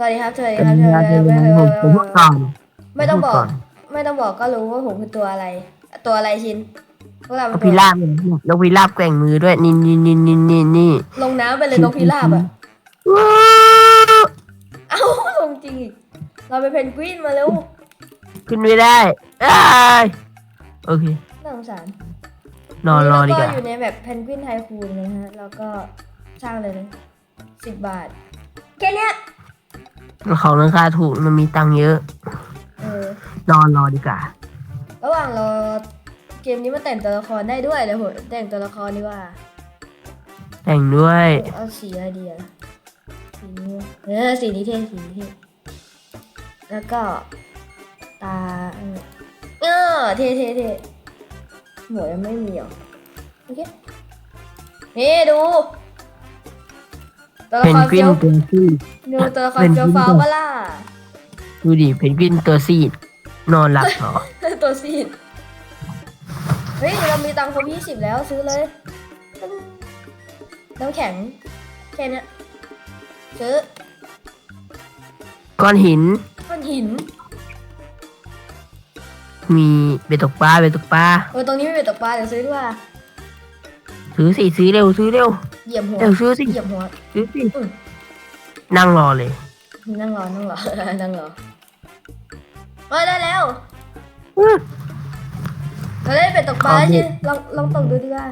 สวัสดีครับสวัสดีเป็นครับเวลาเดินไม่ผมผมพูดก่อนไม่ต้องบอกพูดก่อนไม่ต้องบอกก็รู้ว่าผมคือตัวอะไร ตัวอะไรชินพวกเรานเป็นกตัพิวราบเนี่ยนกพิราบแกว่งมือด้วยนี่นี่นี่นี่นี่นี่ลงน้ำไปเลยนกพิราบอะว้าวเอ้าลงจริงอีกเราไปนเพนกวินมาเร็วขึ้นไม่ได้อ้ายโอเคน่าสงสารนอนรอดีกแล้วว่าอยู่ในแบบเพนกวินไทคูนนะฮะแล้วก็สร้างเลยนะสิบบาทแค่เนี้ย ของราคาถูกมันมีตังค์เยอะเออ นอนรอดีกว่า ระหว่างรอเกมนี้มันแต่งตัวละครได้ด้วยเดี๋ยวผมแต่งตัวละครดีกว่า แต่งด้วย เอาสีอะไรดีอะสีนี้เออสีนี้เท่สีนี้เท่แล้วก็ตาเออเออเท่เท่เท่หมวกยังไม่มีเหรอโอเคนี่ดู ตัวละเพนครกวิเฟี้นยวตัวซีดดูตัวละครเพนกวินเฟี้ยวฟ้าวปะล่ะดูดิเพนกวินตัวซีด นอนหลับเหรอ ตัวซีด เฮ้ย เรามีตังค์ครบยี่สิบแล้วซื้อเลยตึ้งน้ำแข็ง แค่เนี้ยซื้อก้อนหินก้อนหินมีเบ็ดตกปลาเบ็ดตกปลาเออตรงนี้ไม่เป็นตกปลาเดี๋ยวซื้อดีกว่า ซื้อสิซื้อเร็วซื้อเร็วเหยียบหัวเร็วซื้อสิเหยียบหัว ซื้อสิอืม นั่งรอเลย นั่งรอ นั่งรอ นั่งรอเออได้แล้วอื้อเราได้เป็ดตกปลาขอแล้วเบ็ชิดลองลองตกดูดีกว่า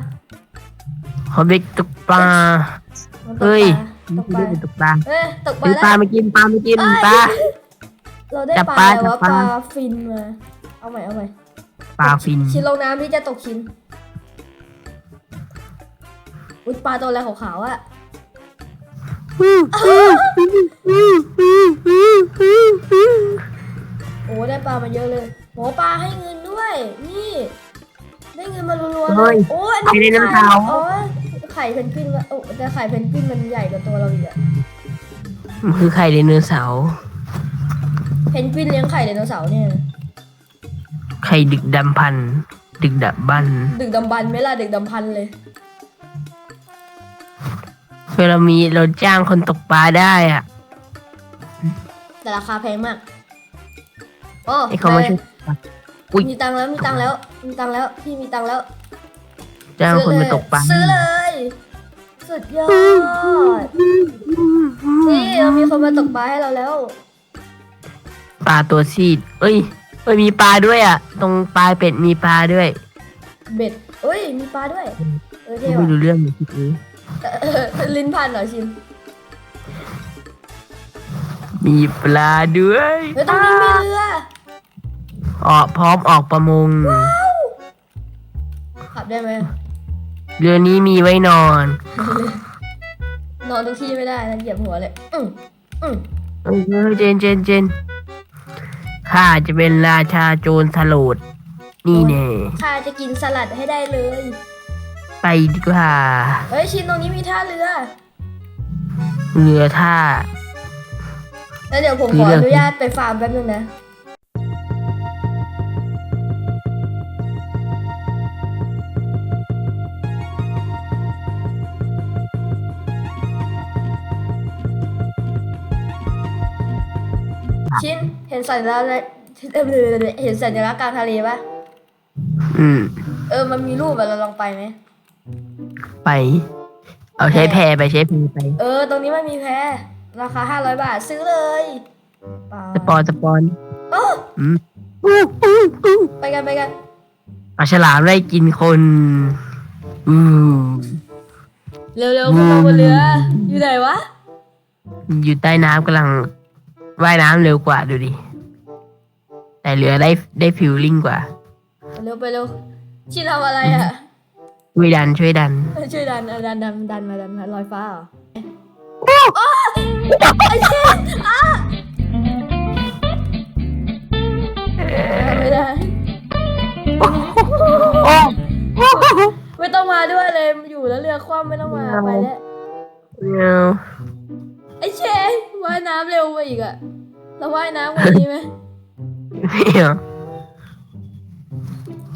ขอเบ็ดตกปลา ลองตกเฮ้ยปลาตกปลาเบ็ดตกปลาเอ้ยตกปลาเฮ้ยแล้วปลาไม่กินปลาไม่กินเอ้ยปลา เราได้จับปลาปลาอะไรวะจับปปลา ลาฟินมา เอาใหม่เอาใหม่ปลาฟิน ชินลงน้ำที่จะตกชิน อุ้ยปลาตัวอะไรขาวๆอะโอ้ได้ปลามาเยอะเลยโหปลาให้เงินด้วย นี่ ได้เงินมารัวๆเลเฮ้ยยโอ้อันไม่ได้นี้น้ำไข่เทาอ๋อไข่เพนกวินวะโอ้แต่ไข่เพนกวินมันใหญ่กว่าตัวเราอีกอะมันคือไข่ไดโนเสาร์เพนกวินเลี้ยงไข่ไดโนเสาร์เนี่ยนะไข่ดึกดำพัน ดึกดับบัน ดึกดำบันไหมล่ะดึกดำพันเลย เวลามีเราจ้างคนตกปลาได้อะ แต่ราคาแพงมาก โอ้ให้เขามาช่วยปลาอุ๊ย มีตังค์แล้วมีตังค์แล้ว มีตังค์แล้ว พี่มีตังค์แล้วจ้างคนมาตกปลาซื้อเลย สุดยอด นี่เรามีคนมาตกปลาให้เราแล้ว ปลาตัวซีด เอ้ยเอ้ยมีปลาด้วยอะ ตรงปลายเป็ดมีปลาด้วยเบ็ดเอ้ย มีปลาด้วย เออเท่ไม่ว่ะรู้เรื่องเลยทีนี้เออ ลิ้นพันเหรอชินมีปลาด้วยเฮ้ยตรงนี้มีเรือออกพร้อมออกประมง ขับได้ไหมเรือนี้มีไว้นอน นอนทุกที่ไม่ได้นะเหยียบหัวเลยอืมอืมเออเจนเจนเจนข้าจะเป็นราชาโจรสลัดนี่แน่ข้าจะกินสลัดให้ได้เลย ไปดีกว่า เฮ้ยชินตรงนี้มีท่าเรือ เรือท่า แล้วเดี๋ยวผมมีขอเรืออนุญาตไปฟาร์มแป๊บนึงนะ ชินเห็นสัญลักษณ์อะไรเอ่อเห็นสัญลักษณ์กลางทะเลปะอืม เออ มันมีรูปอะเราลองไปไหม ไป เอาใช้แพไปใช้แพไป เออ ตรงนี้มันมีแพราคาห้าร้อยบาทซื้อเลยปลาสปอนสปอนโอ้อืมอู้อู้อู้ไปกันไปกันเอาฉลามไล่กินคนอือเร็วๆขึ้นมาบนเรือ อยู่ไหนวะ อยู่ใต้น้ำกำลังว่ายน้ำเร็วกว่าดูดิ แต่เรือได้ได้ฟิลลิ่งกว่า เร็วไปเร็วชินทำอะไรอะ ช่วยดันช่วยดัน ช่วยดันเอาดันดันดันมาดันมาลอยฟ้าเหรอโอ้ยไอ้เช่นอะไม่ได้ โอ้ไม่ต้องมาด้วยเลยอยู่แล้วเรือคว่ำไม่ต้องมาไปแล้วเร็วไอ้เชนว่ายน้ำเร็วกว่าอีกอะเราว่ายน้ำกว่านี้ไหมไม่เอา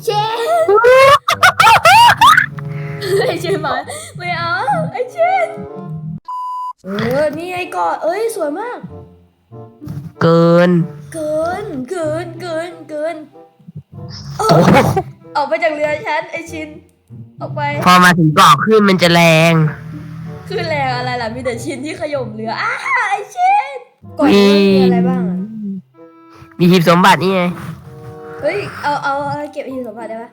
เชน ไอ้เชนมาไม่เอาไอ้เชนเออ นี่ไอ้เกาะเอ้ยสวยมาก เกิน เกิน เกิน เกิน เกินโอ้โหออกไปจากเรือฉันไอชิน ออกไป พอมาถึงเกาะขึ้นมันจะแรง คือแรงอะไรล่ะ มีแต่ชินที่ขย่มเรือ อ้าไอชินก่อนนี้มันมีอะไรบ้างอะมีหีบสมบัตินี่ไง เฮ้ย เอา เอาเอาเก็บหีบสมบัติได้ปะ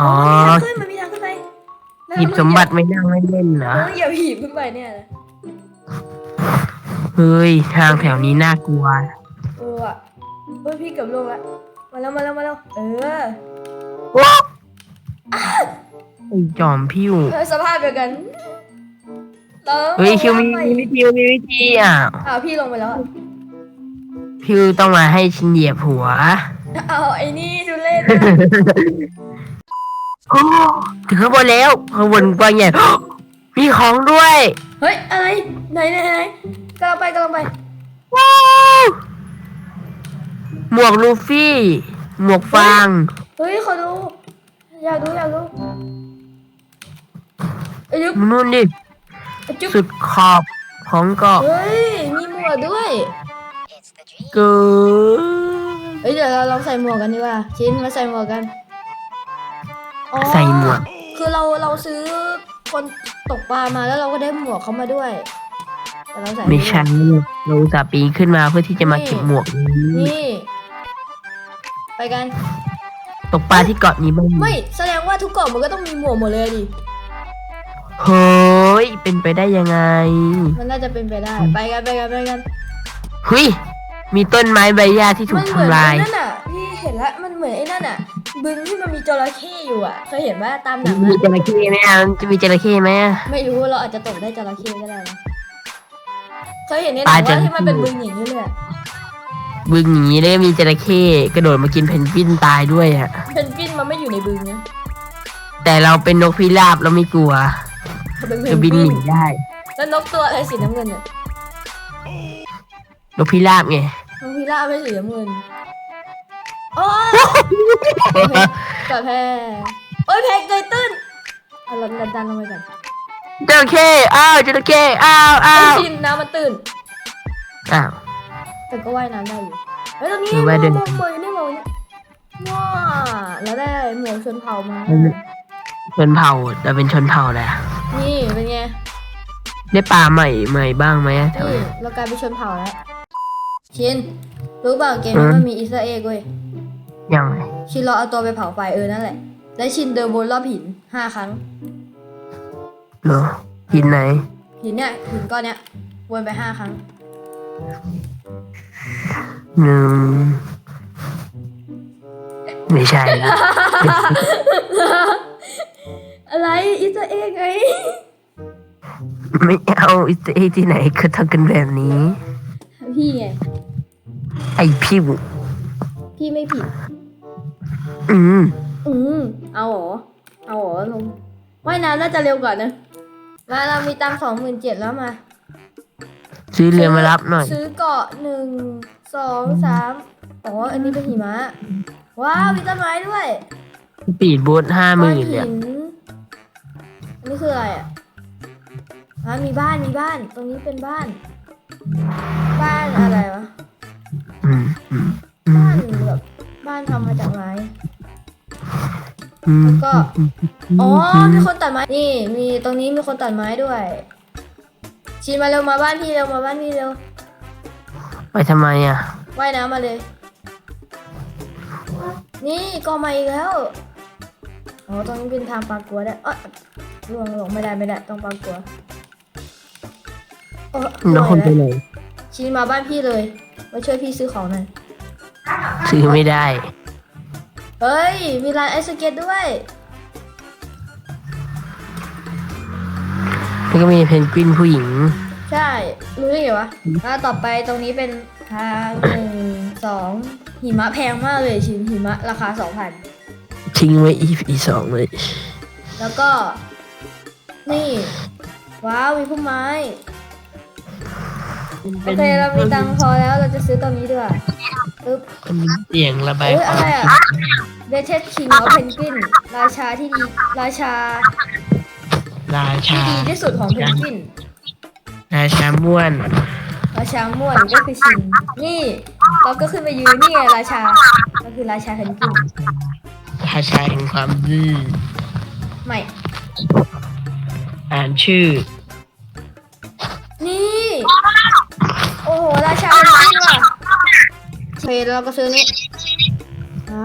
อ๋อมันมีทางขึ้นมันมีทางขึ้นไปแล้วหีบสมบัติไม่นั่งไม่เล่นเหรอ เราเหยียบหีบขึ้นไปเนี่ยนะเฮ้ย ทางแถวนี้น่ากลัว เออว่ะเฮ้ยพี่เกือบลงแล้วมาแล้วมาแล้วมาแล้วเออว้าวไอ้จอมพิวเออสภาพเดียวกันเราเฮ้ยคิวมีลงมีวิธีมีวิธีอะ อ้าวพี่ลงไปแล้วอะพิวต้องมาให้ชินเหยียบหัว เอาไอ้นี่ทุเล่น โอ้ถึงข้างบนแล้วข้างบนกว้างใหญ่มีของด้วยเฮ้ยอะไรไหนไหนไหนกำลังไปกำลังไปว้าวหมวกลูฟี่ หมวกฟางเฮ้ยขอดูอยากดูอยากดูไอ้ยุบนู่นดิไอ้จุ๊บสุดขอบของเกาะเฮ้ยมีหมวกด้วยเกินเฮ้ยเดี๋ยวเราลองใส่หมวกกันดีกว่าชิ้นมาใส่หมวกกัน อ๋อใส่หมวก คือเราเราซื้อคนตกปลามาแล้วเราก็ได้หมวกเขามาด้วย แต่เราใส่ไม่ใช่เราอุตส่าห์ปีนขึ้นมาเพื่อที่จะมาเก็บหมวกนี้นี่ ไปกัน ตกปลาที่เกาะนี้บ้างไม่แสดงว่าทุกเกาะมันก็ต้องมีหมวกหมดเลยดิ เฮ้ยเป็นไปได้ยังไง มันน่าจะเป็นไปได้ ไปกันไปกันไปกันเฮ้ยมีต้นไม้ใบหญ้าที่ถูมักเหมือนทำลายไอ้นั่นอะพี่เห็นละมันเหมือนไอ้นั่นอะ บึงที่มันมีจระเข้อยู่อะ เคยเห็นว่าตามหนังมีอะจระเข้ไหมอะมันจะมีจระเข้ไหมอะ ไม่รู้เราอาจจะตกได้จระเข้ก็ได้นะเคยเห็นในหปนัลางจระว่าเข้ ที่มันเป็นบึงอย่างนี้เลยอะบึงอย่างนี้แล้วก็มีจระเข้กระโดดมากินเพนกวินตายด้วยอะเพนกวินมันไม่อยู่ในบึงนะแต่เราเป็นนกพิราบเราไม่กลัวมันเป็นเพจะนบินกหวินีนได้แล้วนกตัวอะไรสีน้ำเงินเนี่ยนกพิราบไงนกพิราบไม่สีน้ำเงิน โอ้ยกับแพ้โอ้ยแพ้เกยตื้นเอาเราดันดันลงไปก่อนจระเข้อ้าวจระเข้อ้าวอ้าไอ้วชินน้ำมันตื้นอ้าว แต่ก็ว่ายน้ำได้อยู่เฮ้ยตรงนี้หรือหมวว่ากเดิน หมวกหมวกอยู่นี่หมวกอยู่นี่ว้าแล้วได้หมวกชนเผ่ามา ชนเผ่าเราเป็นชนเผ่าแหละนี่เป็นไงได้ปลาใหม่ใหม่บ้างไหมอะแถวนี่นี้เรากลายเป็นชนเผ่าแล้วชินรู้เปล่าเกมนี้มันมีอีสเตอร์เอ็กเว้ย ยังไงชินเราเอาตัวไปเผาไฟเออนั่นแหละ และชินเดินบนรอบหินห้าครั้ง เหรอหินไหน หินเนี่ยหินก้อนเนี้ยวนไปห้าครั้ง หนึ่งไม่ใช่ละอะไรอีสเตอร์เอ็กไงไม่เอาอิสเอที่ไหนก็ทำกันแบบนี้ พี่ไงไอพิวพี่ไม่ผิด อืมอืมเอาเหรอ เอาเหรอลงว่ายน้ำน่าจะเร็วกว่านะ มาเรามีตังสองหมื่นเจ็ดแล้วมา ซื้อเรือมารับหน่อย ซื้อเกาะหนึ่งสองสามอ๋อ อันนี้เป็นหิมะ ว้าว มีต้นไม้ด้วยปีดโบ๊ทห้าหก้อนมื่นหิเนี่ยนอันนี้คืออะไรอะอะมีบ้านมีบ้าน ตรงนี้เป็นบ้าน บ้านอะไรวะ อืมอืมอืบ้ามนแบบบ้านทำมาจากไม้อืม แล้วก็ อ๋อมีคนตัดไม้ นี่ มีตรงนี้มีคนตัดไม้ด้วยชีมาเร็วมาบ้านพี่เร็วมาบ้านพี่เร็ว ไปทำไมอะ ว่ายน้ำมาเลย นี่ก็มาอีกแล้ว อ๋อ ตรงนี้เป็นทางปลากัวได้เอ้ยลงลงไม่ได้ไม่ได้ต้องปลากัวเออแล้วคนไปไหวไหนมาบ้านพี่เลย มาช่วยพี่ซื้อของหน่อยซื้อไม่ได้ เฮ้ย มีร้านไอซ์สเก็ตด้วย แล้วก็มีเพนกวินผู้หญิง ใช่ รู้ได้ไงวะอ่าต่อไปตรงนี้เป็นทางหนึ่งสองหิมะแพงมากเลยชิ้นหิมะราคาสองพัน ทิ้งไว้ EP สองเลย แล้วก็ นี่ ว้าว มีพุ่มไม้ โอเค เรามีตังค์พอแล้วเราจะซื้อตรงนี้ด้วย ปึ๊บมันมีเสียงระบายเอ้ยควาอะมไรอะเดทเทสคิงออฟเพนกวินราชาที่ดีราชาราชาที่ดีที่สุดของเพนกวินราชาม่วนราชาม่วนก็คือชินนี่ เราก็ขึ้นมายืนนี่ไงราชาก็คือราชาเพนกวินราชาแห่งความดื้อไม่อ่านชื่อ เคเราก็ซื้อนี่อ่า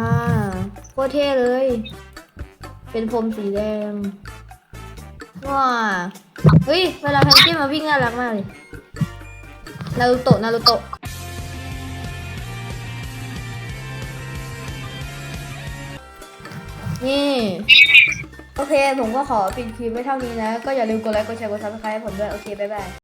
โคตรเท่เลย เป็นพรมสีแดงว้าเฮ้ย เวลาเพนกวินมาวิ่งน่ารักมากเลย นารูโตะ นารูโตะนี่ โอเค ผมก็ขอปิดคลิปไว้เท่านี้นะ ก็อย่าลืมกดไลค์ กดแชร์ กดซับสไครต์ให้ผมด้วย โอเค บ๊ายบาย